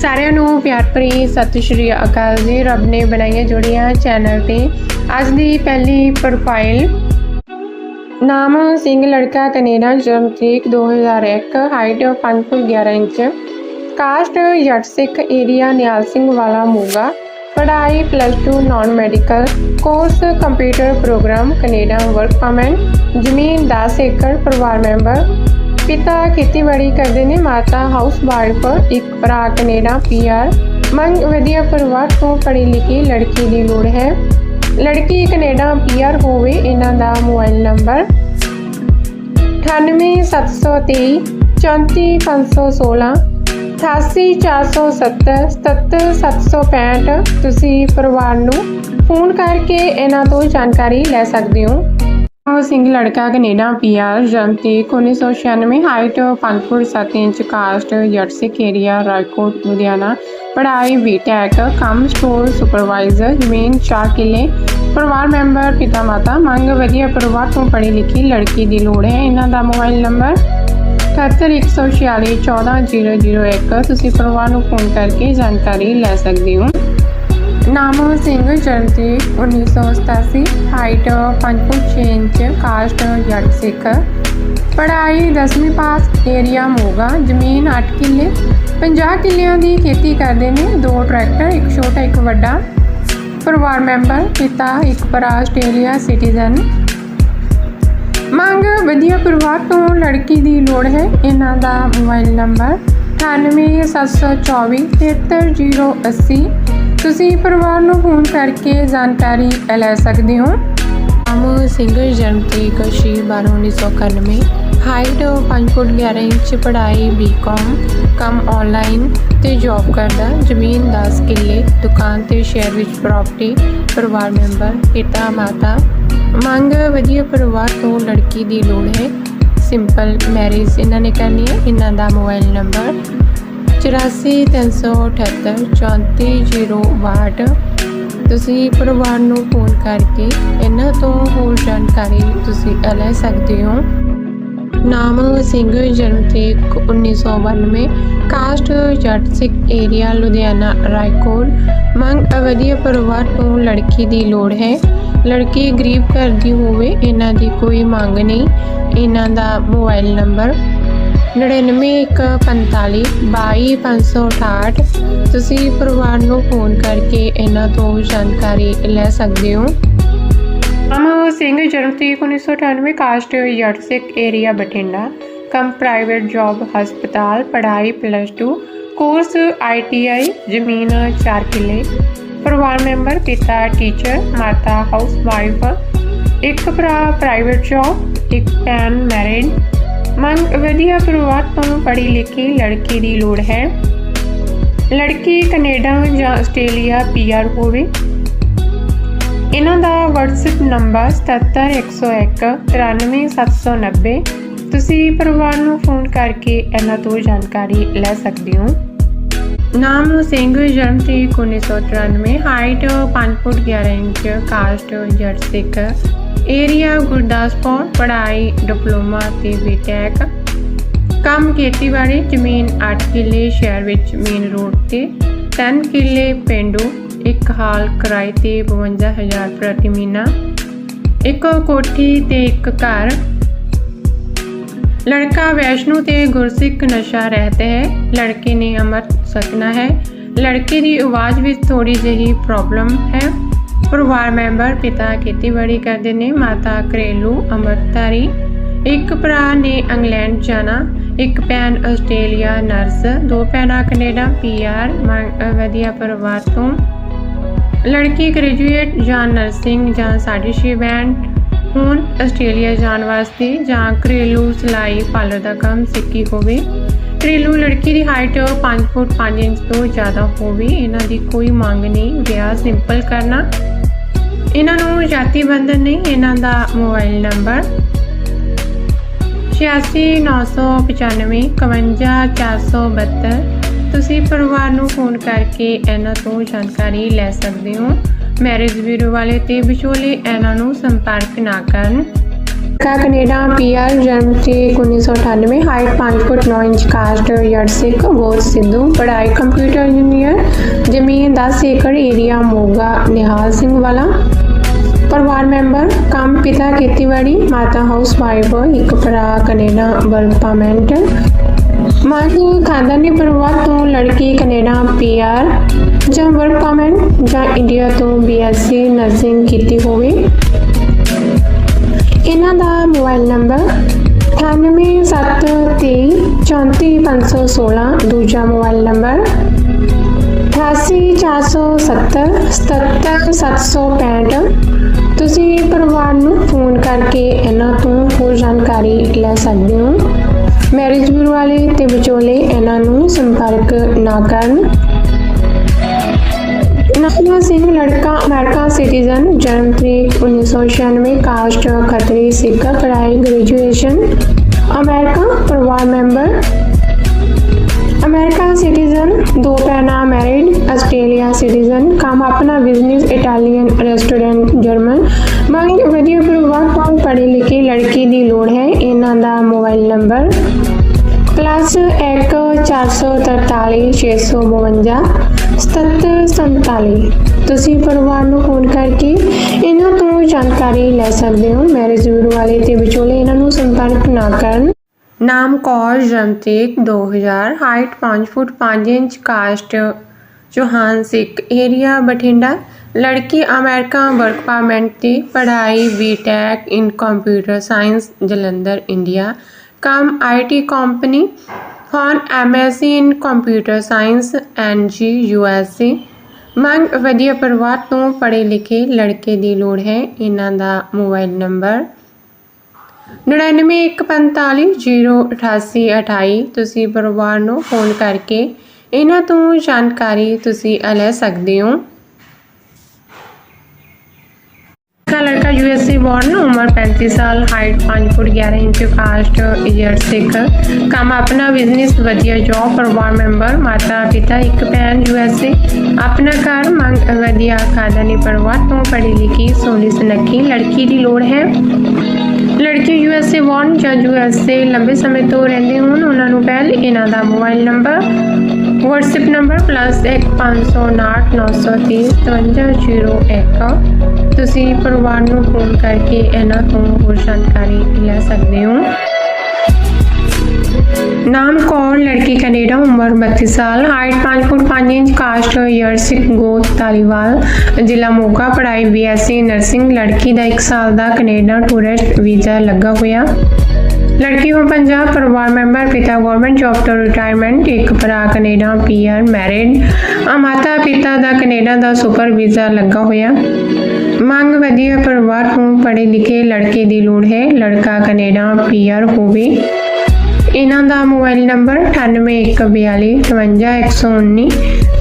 ਸਾਰਿਆਂ ਨੂੰ ਪਿਆਰ ਭਰੀ ਸਤਿ ਸ਼੍ਰੀ ਅਕਾਲ ਜੀ। ਰੱਬ ਨੇ ਬਣਾਈਆਂ ਜੋੜੀਆਂ ਚੈਨਲ ਤੇ ਅੱਜ ਦੀ ਪਹਿਲੀ ਪ੍ਰੋਫਾਈਲ ਨਾਮ ਸਿੰਘ, ਲੜਕਾ, ਕੈਨੇਡਾ, ਜਨਮ ਤਰੀਕ 2001 height 5 foot 11 inch. Caste Jat ਸਿੱਖ ਏਰੀਆ ਨਿਆਲ ਸਿੰਘ ਵਾਲਾ ਮੋਗਾ। ਪੜ੍ਹਾਈ plus 2 non medical course computer program Canada work permit ਜ਼ਮੀਨ 10 ਏਕੜ, ਪਰਿਵਾਰ ਮੈਂਬਰ। ਪਿਤਾ ਖੇਤੀਬਾੜੀ ਕਰਦੇ ਨੇ, ਮਾਤਾ ਹਾਊਸ ਵਾਈਫ ਇੱਕ ਭਰਾ ਕੈਨੇਡਾ ਪੀਆਰ ਮੰਗ ਵਧੀਆ ਪਰਿਵਾਰ ਤੋਂ ਪੜ੍ਹੀ ਲਿਖੀ ਲੜਕੀ ਦੀ ਲੋੜ ਹੈ। ਲੜਕੀ ਕੈਨੇਡਾ ਪੀਆਰ ਹੋਵੇ, ਇਹਨਾਂ ਦਾ ਮੋਬਾਈਲ ਨੰਬਰ 98723 34516 88470 77765 ਤੁਸੀਂ ਪਰਿਵਾਰ ਨੂੰ ਫੋਨ ਕਰਕੇ ਇਹਨਾਂ ਤੋਂ ਜਾਣਕਾਰੀ ਲੈ ਸਕਦੇ ਹੋ। ਉਹ ਸਿੰਘ ਲੜਕਾ ਕੈਨੇਡਾ ਪੀਆਰ ਜਨਮ ਤਰੀਕ 1996 ਹਾਈਟ 5 ਫੁੱਟ 7 ਇੰਚ ਕਾਸਟ ਜੱਟ ਸਿੱਖ ਏਰੀਆ ਰਾਜਕੋਟ, ਲੁਧਿਆਣਾ, ਪੜ੍ਹਾਈ ਬੀਟੈਕ ਕੰਮ ਸਟੋਰ ਸੁਪਰਵਾਈਜ਼ਰ ਜ਼ਮੀਨ 4 ਕਿੱਲੇ, ਪਰਿਵਾਰ ਮੈਂਬਰ, ਪਿਤਾ ਮਾਤਾ, ਮੰਗ ਵਧੀਆ ਪਰਿਵਾਰ ਤੋਂ ਪੜ੍ਹੀ ਲਿਖੀ ਲੜਕੀ ਦੀ ਲੋੜ ਹੈ। ਇਹਨਾਂ ਦਾ ਮੋਬਾਈਲ ਨੰਬਰ 78146 14001 ਤੁਸੀਂ ਪਰਿਵਾਰ ਨੂੰ ਫੋਨ ਕਰਕੇ ਜਾਣਕਾਰੀ ਲੈ ਸਕਦੇ ਹੋ। ਨਾਮ ਸਿੰਘ ਜਨਮ ਤਰੀਕ 1987 height 5 foot 6 inch caste Jat ਸਿੱਖ। ਪੜ੍ਹਾਈ 10ਵੀਂ ਪਾਸ ਏਰੀਆ ਮੋਗਾ, ਜ਼ਮੀਨ 8 ਕਿੱਲੇ। 50 ਕਿੱਲਿਆਂ ਦੀ ਖੇਤੀ ਕਰਦੇ ਨੇ, ਦੋ ਟਰੈਕਟਰ, ਇੱਕ ਛੋਟਾ, ਇੱਕ ਵੱਡਾ। ਪਰਿਵਾਰ ਮੈਂਬਰ, ਪਿਤਾ, ਇੱਕ ਭਰਾ, ਆਸਟ੍ਰੇਲੀਆ ਸਿਟੀਜ਼ਨ। ਮੰਗ ਵਧੀਆ ਪਰਿਵਾਰ ਤੋਂ ਲੜਕੀ ਦੀ ਲੋੜ ਹੈ, ਇਹਨਾਂ ਦਾ ਮੋਬਾਈਲ ਨੰਬਰ 9874 73080 ਤੁਸੀਂ ਪਰਿਵਾਰ ਨੂੰ ਫੋਨ ਕਰਕੇ ਜਾਣਕਾਰੀ ਲੈ ਸਕਦੇ ਹੋ। ਨਾਮ ਸਿੰਘ ਜਨਮ ਤਰੀਕ 6 ਬਾਰਾਂ 1991 ਹਾਈਟ 5 ਫੁੱਟ 11 ਇੰਚ, ਪੜ੍ਹਾਈ ਬੀਕਾਮ ਕੰਮ ਆਨਲਾਈਨ ਤੇ ਜੌਬ ਕਰਦਾ। ਜ਼ਮੀਨ 10 ਕਿੱਲੇ, ਦੁਕਾਨ ਤੇ ਸ਼ਹਿਰ ਵਿੱਚ ਪ੍ਰਾਪਰਟੀ ਪਰਿਵਾਰ ਮੈਂਬਰ ਪਿਤਾ, ਮਾਤਾ। ਮੰਗ ਵਧੀਆ ਪਰਿਵਾਰ ਤੋਂ ਲੜਕੀ ਦੀ ਲੋੜ ਹੈ। ਸਿੰਪਲ ਮੈਰਿਜ ਇਹਨਾਂ ਨੇ ਕਰਨੀ ਹੈ। ਇਹਨਾਂ ਦਾ ਮੋਬਾਈਲ ਨੰਬਰ 8438 3402 ਤੁਸੀਂ ਪਰਿਵਾਰ ਨੂੰ ਫੋਨ ਕਰਕੇ ਇਹਨਾਂ ਤੋਂ ਹੋਰ ਜਾਣਕਾਰੀ ਤੁਸੀਂ ਲੈ ਸਕਦੇ ਹੋ। ਨਾਮ ਸਿੰਘ, ਜਨਮ ਤਰੀਕ 1992 ਕਾਸਟ ਜੱਟ ਸਿੱਖ ਏਰੀਆ, ਲੁਧਿਆਣਾ, ਰਾਏਕੋਟ। ਮੰਗ ਵਧੀਆ ਪਰਿਵਾਰ ਤੋਂ ਲੜਕੀ ਦੀ ਲੋੜ ਹੈ। ਲੜਕੀ ਗਰੀਬ ਘਰ ਦੀ ਹੋਵੇ, ਇਹਨਾਂ ਦੀ ਕੋਈ ਮੰਗ ਨਹੀਂ। ਇਹਨਾਂ ਦਾ ਮੋਬਾਈਲ ਨੰਬਰ 9945 22568 ਤੁਸੀਂ ਪਰਿਵਾਰ ਨੂੰ ਫੋਨ ਕਰਕੇ ਇਹਨਾਂ ਤੋਂ ਜਾਣਕਾਰੀ ਲੈ ਸਕਦੇ ਹੋ। ਅਮਰ ਸਿੰਘ ਜਨਮ ਤਰੀਕ 1998 ਕਾਸਟ ਜੱਟ ਏਰੀਆ, ਬਠਿੰਡਾ। ਕਮ ਪ੍ਰਾਈਵੇਟ ਜੌਬ, ਹਸਪਤਾਲ, ਪੜ੍ਹਾਈ ਪਲੱਸ 2 ਕੋਰਸ ਆਈਟੀਆਈ ਜ਼ਮੀਨ 4 ਕਿੱਲੇ। ਪਰਿਵਾਰ ਮੈਂਬਰ ਪਿਤਾ ਟੀਚਰ ਮਾਤਾ ਹਾਊਸ ਵਾਈਫ ਇੱਕ ਭਰਾ ਪ੍ਰਾਈਵੇਟ ਜੌਬ ਇੱਕ ਭੈਣ ਮੈਰਿਡ ਮੰਗ ਵਧੀਆ ਪਰਿਵਾਰ ਤੋਂ ਪੜ੍ਹੀ ਲਿਖੀ ਲੜਕੀ ਦੀ ਲੋੜ ਹੈ। ਲੜਕੀ ਕੈਨੇਡਾ ਜਾਂ ਆਸਟ੍ਰੇਲੀਆ ਪੀਆਰ ਹੋਵੇ। ਇਹਨਾਂ ਦਾ WhatsApp ਨੰਬਰ 77101 93790 ਤੁਸੀਂ ਪਰਿਵਾਰ ਨੂੰ ਫੋਨ ਕਰਕੇ ਇਹਨਾਂ ਤੋਂ ਜਾਣਕਾਰੀ ਲੈ ਸਕਦੇ ਹੋ। ਨਾਮ ਸਿੰਘ, ਜਨਮ ਤਰੀਕ 1993 height 5 foot 11 inch caste ਜਰਸਿਕ area Gurdaspur ਪੜ੍ਹਾਈ ਡਿਪਲੋਮਾ ਤੇ ਬੀਟੈਕ ਕੰਮ ਖੇਤੀਬਾੜੀ ਜ਼ਮੀਨ 8 ਕਿੱਲੇ ਸ਼ਹਿਰ ਵਿੱਚ ਮੇਨ ਰੋਡ ਤੇ 3 ਕਿੱਲੇ ਪਿੰਡੂ ਇੱਕ ਹਾਲ ਕਿਰਾਏ ਤੇ 52000 ਪ੍ਰਤੀ ਮਹੀਨਾ ਇੱਕ ਕੋਠੀ ਤੇ ਇੱਕ ਘਰ लड़का वैष्णो ਤੇ ਗੁਰਸਿੱਖ ਨਸ਼ਾ ਰਹਿਤਾ ਹੈ ਲੜਕੇ ਨੇ ਅਮਰ ਸਕਣਾ ਹੈ ਲੜਕੇ ਦੀ ਆਵਾਜ਼ ਵਿੱਚ ਥੋੜੀ ਜਿਹੀ ਪ੍ਰੋਬਲਮ ਹੈ ਪਰਿਵਾਰ ਮੈਂਬਰ ਪਿਤਾ ਖੇਤੀਬਾੜੀ ਕਰਦੇ ਨੇ, ਮਾਤਾ ਘਰੇਲੂ ਅਮਰਤਾਰੀ ਇੱਕ ਭਰਾ ਨੇ ਇੰਗਲੈਂਡ ਜਾਣਾ, ਇੱਕ ਭੈਣ ਆਸਟ੍ਰੇਲੀਆ, ਨਰਸ, ਦੋ ਭੈਣਾਂ ਕੈਨੇਡਾ ਪੀਆਰ ਵਧੀਆ ਪਰਿਵਾਰ ਤੋਂ। ਲੜਕੀ ਗ੍ਰੈਜੂਏਟ ਜਾਂ ਨਰਸਿੰਗ ਜਾਂ ਸਾਡੀ ਛੇ ਬੈਂਡ ਹੁਣ ਆਸਟ੍ਰੇਲੀਆ ਜਾਣ ਵਾਸਤੇ ਜਾਂ ਘਰੇਲੂ ਸਿਲਾਈ ਪਾਰਲਰ ਦਾ ਕੰਮ ਸਿੱਖੀ ਹੋਵੇ। ਘਰੇਲੂ ਲੜਕੀ ਦੀ ਹਾਈਟ 5 ਫੁੱਟ 5 ਇੰਚ ਤੋਂ ਜ਼ਿਆਦਾ ਹੋਵੇ। ਇਹਨਾਂ ਦੀ ਕੋਈ ਮੰਗ ਨਹੀਂ। ਵਿਆਹ ਸਿੰਪਲ ਕਰਨਾ। ਇਹਨਾਂ ਨੂੰ ਜਾਤੀ ਬੰਧਨ ਨਹੀਂ, ਇਹਨਾਂ ਦਾ ਮੋਬਾਈਲ ਨੰਬਰ 8695 51472 ਤੁਸੀਂ ਪਰਿਵਾਰ ਨੂੰ ਫੋਨ ਕਰਕੇ ਇਹਨਾਂ ਤੋਂ ਜਾਣਕਾਰੀ ਲੈ ਸਕਦੇ ਹੋ। ਮੈਰਿਜ ਬਿਊਰੋ ਵਾਲੇ ਤੇ ਵਿਚੋਲੇ ਇਹਨਾਂ ਨੂੰ ਸੰਪਰਕ ਨਾ ਕਰਨ। ਕਾ ਕੈਨੇਡਾ, ਪੀਆਰ ਜਨਮ ਤੇ 1998 ਹਾਈਟ 5 ਫੁੱਟ 9 ਇੰਚ ਕਾਸਟ ਯਰਸਿਕ ਗੋਤ ਸਿੱਧੂ, ਪੜ੍ਹਾਈ ਕੰਪਿਊਟਰ ਇੰਜੀਨੀਅਰ, ਜ਼ਮੀਨ 10 ਏਕੜ ਏਰੀਆ ਮੋਗਾ, ਨਿਹਾਲ ਸਿੰਘ ਵਾਲਾ। ਪਰਿਵਾਰ ਮੈਂਬਰ, ਕੰਮ ਪਿਤਾ ਖੇਤੀਬਾੜੀ, ਮਾਤਾ ਹਾਊਸ ਵਾਈਫ, ਇੱਕ ਭਰਾ, ਕੈਨੇਡਾ ਵਰਕ ਪਰਮਿਟ ਮਾਹੀ ਖਾਨਦਾਨੀ ਪਰਿਵਾਰ ਤੋਂ ਲੜਕੀ, ਕੈਨੇਡਾ ਪੀਆਰ, ਜਾਂ ਵਰਕ ਪਰਮਿਟ ਜਾਂ ਇੰਡੀਆ ਤੋਂ ਬੀਐਸਸੀ ਨਰਸਿੰਗ ਕੀਤੀ ਹੋਵੇ। ਇਹਨਾਂ ਦਾ ਮੋਬਾਈਲ ਨੰਬਰ 9873345516 ਦੂਜਾ ਮੋਬਾਈਲ ਨੰਬਰ 8847077765 ਤੁਸੀਂ ਪਰਿਵਾਰ ਨੂੰ ਫੋਨ ਕਰਕੇ ਇਹਨਾਂ ਤੋਂ ਹੋਰ ਜਾਣਕਾਰੀ ਲੈ ਸਕਦੇ ਹੋ। ਮੈਰਿਜ ਬਿਊਰੋ ਵਾਲੇ ਤੇ ਵਿਚੋਲੇ ਇਹਨਾਂ ਨੂੰ ਸੰਪਰਕ ਨਾ ਕਰਨ। ਨਖਲਾ ਸਿੰਘ ਲੜਕਾ, ਅਮਰੀਕਾ ਸਿਟੀਜ਼ਨ, ਜਨਮ ਤਰੀਕ 1996 ਕਾਸਟ ਖੱਤਰੀ, ਸਿੱਖ, ਪੜ੍ਹਾਈ ਗ੍ਰੈਜੂਏਸ਼ਨ ਅਮਰੀਕਾ ਪਰਿਵਾਰ ਮੈਂਬਰ, ਅਮਰੀਕਾ ਸਿਟੀਜ਼ਨ, ਦੋ ਪਹਿਨਾ ਮੈਰਿਡ ਆਸਟ੍ਰੇਲੀਆ ਸਿਟੀਜ਼ਨ, ਕੰਮ ਆਪਣਾ ਬਿਜ਼ਨਸ ਇਟਾਲੀਅਨ ਰੈਸਟੋਰੈਂਟ ਜਰਮਨ ਮੰਗ ਵਧੀਆ ਪਰਿਵਾਰ ਤੋਂ ਪੜ੍ਹੀ ਲਿਖੀ ਲੜਕੀ ਦੀ ਲੋੜ ਹੈ, ਇਹਨਾਂ ਦਾ ਮੋਬਾਈਲ ਨੰਬਰ ਪਲੱਸ 1 443 652 7747 ਤੁਸੀਂ ਪਰਿਵਾਰ ਨੂੰ ਫੋਨ ਕਰਕੇ ਇਹਨਾਂ ਤੋਂ ਜਾਣਕਾਰੀ ਲੈ ਸਕਦੇ ਹੋ। ਮੈਰਿਜ ਬਿਊਰੋ ਵਾਲੇ ਤੇ ਵਿਚੋਲੇ ਇਹਨਾਂ ਨੂੰ ਸੰਪਰਕ ਨਾ ਕਰਨ। ਨਾਮ ਕੌਰ ਜਨਤੇਕ 2000 height 5 foot 5 inch caste Chauhan Sikh area Bathinda. ਲੜਕੀ ਅਮਰੀਕਾ ਵਰਕ ਪਰਮਿਟ ਤੇ ਪੜ੍ਹਾਈ BTech in computer science Jalandhar India ਕੰਮ IT company for MSc in computer science NG USA ਮੰਗ ਵਧੀਆ ਪਰਿਵਾਰ ਤੋਂ ਪੜ੍ਹੇ ਲਿਖੇ ਲੜਕੇ ਦੀ ਲੋੜ ਹੈ, ਇਹਨਾਂ ਦਾ ਮੋਬਾਈਲ ਨੰਬਰ 9915408828 ਤੁਸੀਂ ਪਰਿਵਾਰ ਨੂੰ ਫੋਨ ਕਰਕੇ ਇਹਨਾਂ ਤੋਂ ਜਾਣਕਾਰੀ ਤੁਸੀਂ ਲੈ ਸਕਦੇ ਹੋ। का लड़का यूएसए बॉर्न उम्र 35 साल height 5 foot 11 inch cast year Sikh ਕੰਮ ਆਪਣਾ ਬਿਜ਼ਨਸ ਵਧੀਆ ਜੌਬ ਪਰਿਵਾਰ ਮੈਂਬਰ ਮਾਤਾ ਪਿਤਾ ਇੱਕ ਭੈਣ ਯੂਐਸਏ ਆਪਣਾ ਘਰ ਮੰਗ ਵਧੀਆ ਖਾਨਦਾਨੀ ਪਰਿਵਾਰ ਤੋਂ ਪੜ੍ਹੀ ਲਿਖੀ ਸੋਹਣੀ ਸੁਨੱਖੀ ਲੜਕੀ ਦੀ ਲੋੜ ਹੈ ਲੜਕੀ ਯੂਐਸਏ ਬੌਰਨ ਜਾਂ ਯੂਐਸਏ ਲੰਬੇ ਸਮੇਂ ਤੋਂ ਰਹਿੰਦੇ ਹੋਣ ਉਹਨਾਂ ਨੂੰ ਪਹਿਲ ਇਹਨਾਂ ਦਾ ਮੋਬਾਈਲ ਨੰਬਰ WhatsApp ਨੰਬਰ +150930 ਤੁਸੀਂ ਪਰਿਵਾਰ ਨੂੰ ਫੋਨ ਕਰਕੇ ਇਹਨਾਂ ਤੋਂ ਹੋਰ ਜਾਣਕਾਰੀ ਲੈ ਸਕਦੇ ਹੋ। ਨਾਮ ਕੌਰ, ਲੜਕੀ ਕੈਨੇਡਾ, ਉਮਰ 32 ਸਾਲ ਹਾਈਟ 5 ਫੁੱਟ 5 ਇੰਚ ਕਾਸਟ ਈਅਰ ਸਿੱਖ ਗੋਤ ਤਾਲੀਵਾਲ ਜ਼ਿਲ੍ਹਾ ਮੋਗਾ, ਪੜ੍ਹਾਈ ਬੀਐਸਸੀ ਨਰਸਿੰਗ ਲੜਕੀ ਦਾ 1 ਸਾਲ ਦਾ ਕੈਨੇਡਾ ਟੂਰਿਸਟ ਵੀਜ਼ਾ ਲੱਗਾ ਹੋਇਆ। ਲੜਕੀ ਹੁਣ ਪੰਜਾਬ, ਪਰਿਵਾਰ ਮੈਂਬਰ, ਪਿਤਾ ਗਵਰਨਮੈਂਟ ਜੌਬ ਤੋਂ ਰਿਟਾਇਰਮੈਂਟ ਇੱਕ ਭਰਾ ਕੈਨੇਡਾ ਪੀਆਰ ਮੈਰਿਡ ਮਾਤਾ ਪਿਤਾ ਦਾ ਕੈਨੇਡਾ ਦਾ ਸੁਪਰ ਵੀਜ਼ਾ ਲੱਗਾ ਹੋਇਆ। ਮੰਗ ਵਧੀਆ ਪਰਿਵਾਰ ਤੋਂ ਪੜ੍ਹੇ ਲਿਖੇ ਲੜਕੇ ਦੀ ਲੋੜ ਹੈ। ਲੜਕਾ ਕੈਨੇਡਾ ਪੀਆਰ ਹੋਵੇ। ਇਹਨਾਂ ਦਾ ਮੋਬਾਈਲ ਨੰਬਰ 9814255119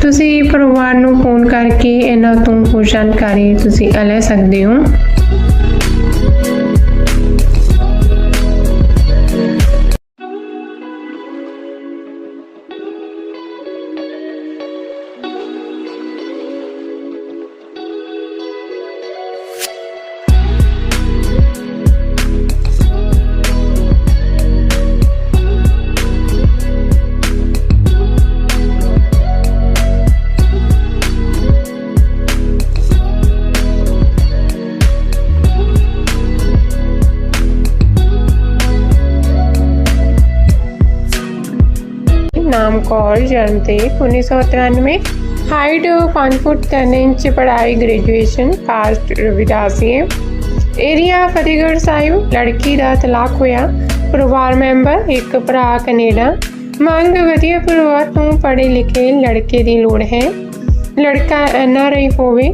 ਤੁਸੀਂ ਪਰਿਵਾਰ ਨੂੰ ਫੋਨ ਕਰਕੇ ਇਹਨਾਂ ਤੋਂ ਹੋਰ ਜਾਣਕਾਰੀ ਤੁਸੀਂ ਲੈ ਸਕਦੇ ਹੋ। ਨਾਮ ਕੌਰ ਜਨਮ ਤੇ 1993 ਹਾਈਟ 5 ਫੁੱਟ 3 ਇੰਚ ਪੜ੍ਹਾਈ graduation caste Ravidasia area Fatehgarh Sahib ਲੜਕੀ ਦਾ ਤਲਾਕ ਹੋਇਆ ਪਰਿਵਾਰ ਮੈਂਬਰ ਇੱਕ ਭਰਾ ਕੈਨੇਡਾ ਮੰਗ ਵਧੀਆ ਪਰਿਵਾਰ ਤੋਂ ਪੜ੍ਹੇ ਲਿਖੇ ਲੜਕੇ ਦੀ ਲੋੜ ਹੈ ਲੜਕਾ ਐਨਆਰਆਈ ਹੋਵੇ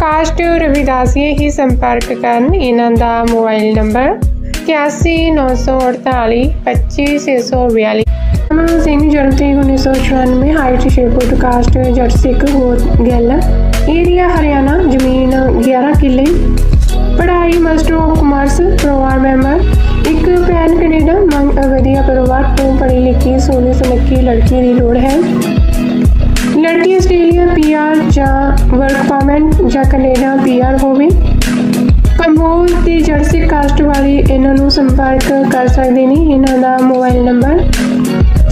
ਕਾਸਟ ਰਵਿਦਾਸੀਏ ਹੀ ਸੰਪਰਕ ਕਰਨ ਇਹਨਾਂ ਦਾ ਮੋਬਾਈਲ ਨੰਬਰ 819848 25642 ਅਮਨ ਸਿੰਘ ਜਰਤੀ 1994 ਹਾਈਟ 6 ਫੁੱਟ ਕਾਸਟ ਜਰਸਿਕ ਗੋਤ ਗਿੱਲ। ਏਰੀਆ ਹਰਿਆਣਾ, ਜ਼ਮੀਨ 11 ਕਿੱਲੇ। ਪੜ੍ਹਾਈ ਮਾਸਟਰ ਆਫ ਕਮਰਸ ਪਰਿਵਾਰ ਮੈਂਬਰ। ਇੱਕ ਭੈਣ ਕੈਨੇਡਾ ਮੰਗ ਵਧੀਆ ਪਰਿਵਾਰ ਤੋਂ ਪੜ੍ਹੀ ਲਿਖੀ ਸੋਹਣੀ ਸੁਨੱਖੀ ਲੜਕੀ ਦੀ ਲੋੜ ਹੈ। ਲੜਕੀ ਆਸਟ੍ਰੇਲੀਆ ਪੀਆਰ ਜਾਂ ਵਰਕ ਪਰਮਿਟ ਜਾਂ ਕੈਨੇਡਾ ਪੀਆਰ ਹੋਵੇ। ਕੰਬੋਜ ਤੇ ਜਰਸੀ ਕਾਸਟ ਵਾਲੀ ਇਹਨਾਂ ਨੂੰ ਸੰਪਰਕ ਕਰ ਸਕਦੇ ਨੇ। ਇਹਨਾਂ ਦਾ ਮੋਬਾਈਲ ਨੰਬਰ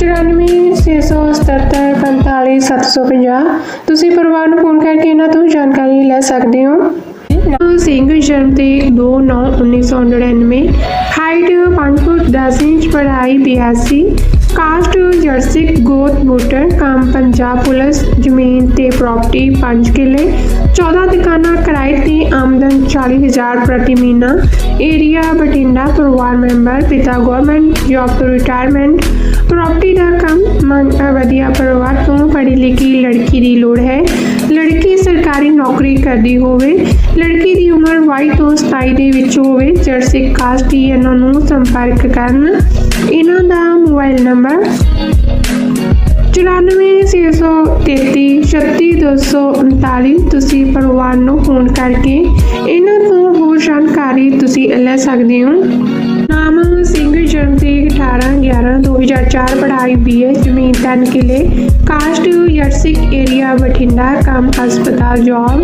9467745750 ਤੁਸੀਂ ਪਰਿਵਾਰ ਨੂੰ ਫੋਨ ਕਰਕੇ ਇਹਨਾਂ ਤੋਂ ਜਾਣਕਾਰੀ ਲੈ ਸਕਦੇ ਹੋ। ਨਾਮ ਸਿੰਘ, ਜਨਮ ਤੇ 2/9/1999 ਹਾਈਟ 5 ਫੁੱਟ 10 ਇੰਚ, ਪੜ੍ਹਾਈ 82 ਕਾਸਟ ਜਰਸੀ, ਗੋਤ ਵੋਟਰ ਕੰਮ ਪੰਜਾਬ ਪੁਲਿਸ, ਜ਼ਮੀਨ ਤੇ ਪ੍ਰਾਪਰਟੀ 5 ਕਿੱਲੇ। 14 ਦੁਕਾਨਾਂ ਕਿਰਾਏ ਤੇ ਆਮਦਨ 40000 ਪ੍ਰਤੀ ਮਹੀਨਾ। ਏਰੀਆ ਬਠਿੰਡਾ, ਪਰਿਵਾਰ ਮੈਂਬਰ, ਪਿਤਾ ਗਵਰਨਮੈਂਟ ਜੌਬ ਤੋਂ ਰਿਟਾਇਰਮੈਂਟ ਨੌਕਰੀ ਕਰਦੀ ਹੋਵੇ। ਲੜਕੀ ਦੀ ਉਮਰ 22 ਤੋਂ 27 ਦੇ ਵਿੱਚ ਹੋਵੇ ਜਰਸੀ ਕਾਸਟ ਹੀ ਇਹਨਾਂ ਨੂੰ ਸੰਪਰਕ ਕਰਨ। ਇਹਨਾਂ ਦਾ ਮੋਬਾਈਲ ਨੰਬਰ 9463333239 ਤੁਸੀਂ ਪਰਿਵਾਰ ਨੂੰ ਫੋਨ ਕਰਕੇ ਇਹਨਾਂ ਤੋਂ ਹੋਰ ਜਾਣਕਾਰੀ ਤੁਸੀਂ ਲੈ ਸਕਦੇ ਹੋ। ਨਾਮ ਜਨਮ ਤਰੀਕ 18 11 2004 ਪੜ੍ਹਾਈ ਬੀਏ ਜ਼ਮੀਨ ਤਿੰਨ ਕਿਲੇ ਕਾਸਟ ਯਰਸਿਕ ਏਰੀਆ ਬਠਿੰਡਾ ਕੰਮ ਹਸਪਤਾਲ ਜੌਬ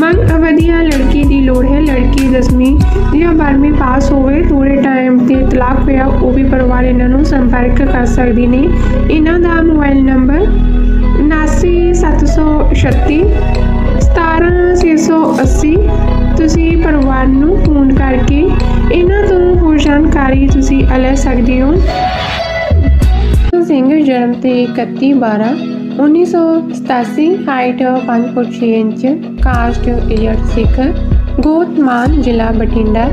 ਮੰਗ ਵਧੀਆ ਲੜਕੀ ਦੀ ਲੋੜ ਹੈ ਲੜਕੀ 10ਵੀਂ ਜਾਂ 12ਵੀਂ ਪਾਸ ਹੋਵੇ ਥੋੜੇ ਟਾਈਮ ਤੇ ਤਲਾਕ ਪਿਆ ਉਹ ਵੀ ਪਰਿਵਾਰ ਇਹਨਾਂ ਨੂੰ ਸੰਪਰਕ ਕਰ ਸਕਦੀ ਨੇ ਇਹਨਾਂ ਦਾ ਮੋਬਾਈਲ ਨੰਬਰ 79736 17680 ਤੁਸੀਂ ਪਰਿਵਾਰ ਨੂੰ ਫੋਨ ਕਰਕੇ ਇਹਨਾਂ ਤੋਂ ਹੋਰ ਜਾਣਕਾਰੀ ਤੁਸੀਂ ਲੈ ਸਕਦੇ ਹੋ। ਸਿੰਘ, ਜਨਮ ਤੇ 31 12 1987 ਹਾਈਟ 5 ਫੁੱਟ 6 ਇੰਚ ਕਾਸਟ ਏਜਰ ਸਿੱਖ ਗੋਤਮਾਨ ਜ਼ਿਲ੍ਹਾ ਬਠਿੰਡਾ,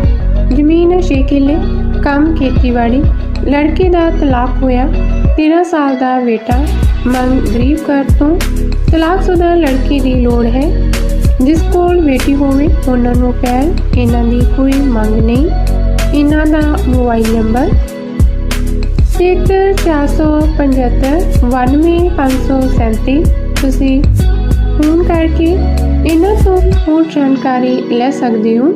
ਜ਼ਮੀਨ 6 ਕਿੱਲੇ, ਕੰਮ ਖੇਤੀਬਾੜੀ, ਲੜਕੇ ਦਾ ਤਲਾਕ ਹੋਇਆ 13 ਸਾਲ ਦਾ ਬੇਟਾ ਮੰਗ ਗਰੀਬ ਘਰ ਤੋਂ ਤਲਾਕਸ਼ੁਦਾ ਲੜਕੀ ਦੀ ਲੋੜ ਹੈ। ਜਿਸ ਕੋਲ ਬੇਟੀ ਹੋਵੇ, ਉਹਨਾਂ ਨੂੰ ਪਿਆਰ ਇਹਨਾਂ ਦੀ ਕੋਈ ਮੰਗ ਨਹੀਂ। ਇਹਨਾਂ ਦਾ ਮੋਬਾਈਲ ਨੰਬਰ 7475 91537 ਤੁਸੀਂ ਫੋਨ ਕਰਕੇ ਇਹਨਾਂ ਤੋਂ ਹੋਰ ਜਾਣਕਾਰੀ ਲੈ ਸਕਦੇ ਹੋ।